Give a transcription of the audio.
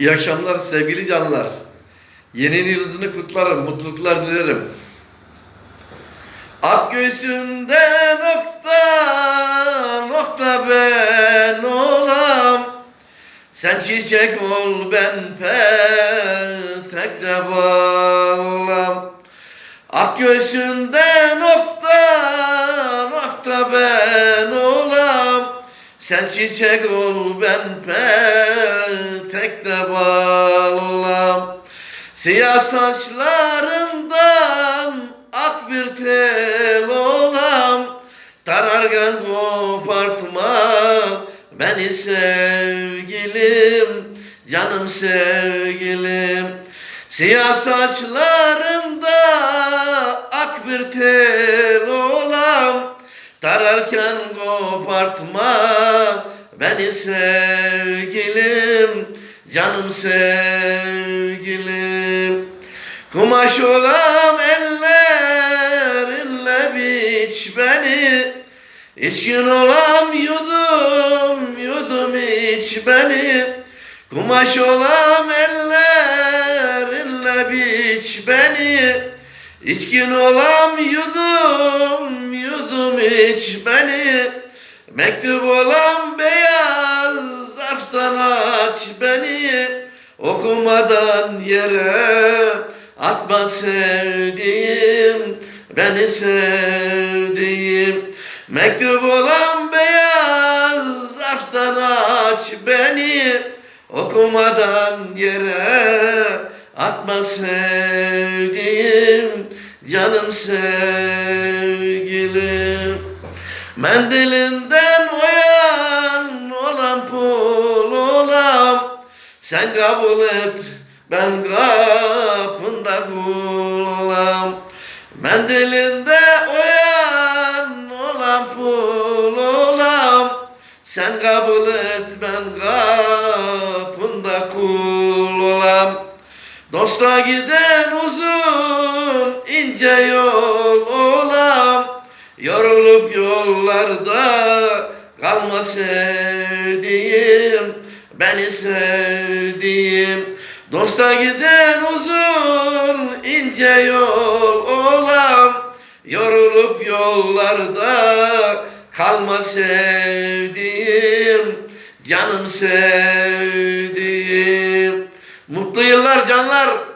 İyi akşamlar sevgili canlar. Yeni yıldızını kutlarım, mutluluklar dilerim. Ak göğsünde nokta, nokta ben olam. Sen çiçek ol ben petekte bal olam. Ak göğsünde nokta Sen çiçek ol ben petekte bal olam. Siyah saçlarından ak bir tel olam. Tarargan kopartma beni sevgilim, canım sevgilim. Siyah saçlarında ak bir tel olam. Tararken kopartma beni sevgilim, canım sevgilim. Kumaş olam ellerinle biç beni, İçkin olam yudum yudum iç beni. Kumaş olam ellerinle biç beni. İçkin olam yudum yudum iç beni. Mektup olam beyaz zarftan aç beni. Okumadan yere atma sevdiğim beni sevdiğim. Mektup olan beyaz zarftan aç beni. Okumadan yere atma sevdiğim canım sevgilim. Mendilinden oyan olan pul olam. Sen kabul et ben kapında kul olam. Mendilinde oyan olan pul olam. Sen kabul et ben kapında kul. Dosta giden uzun ince yol olam. Yorulup yollarda kalma sevdiğim, beni sevdiğim. Dosta giden uzun ince yol olam. Yorulup yollarda kalma sevdiğim, canım sevdiğim canlar.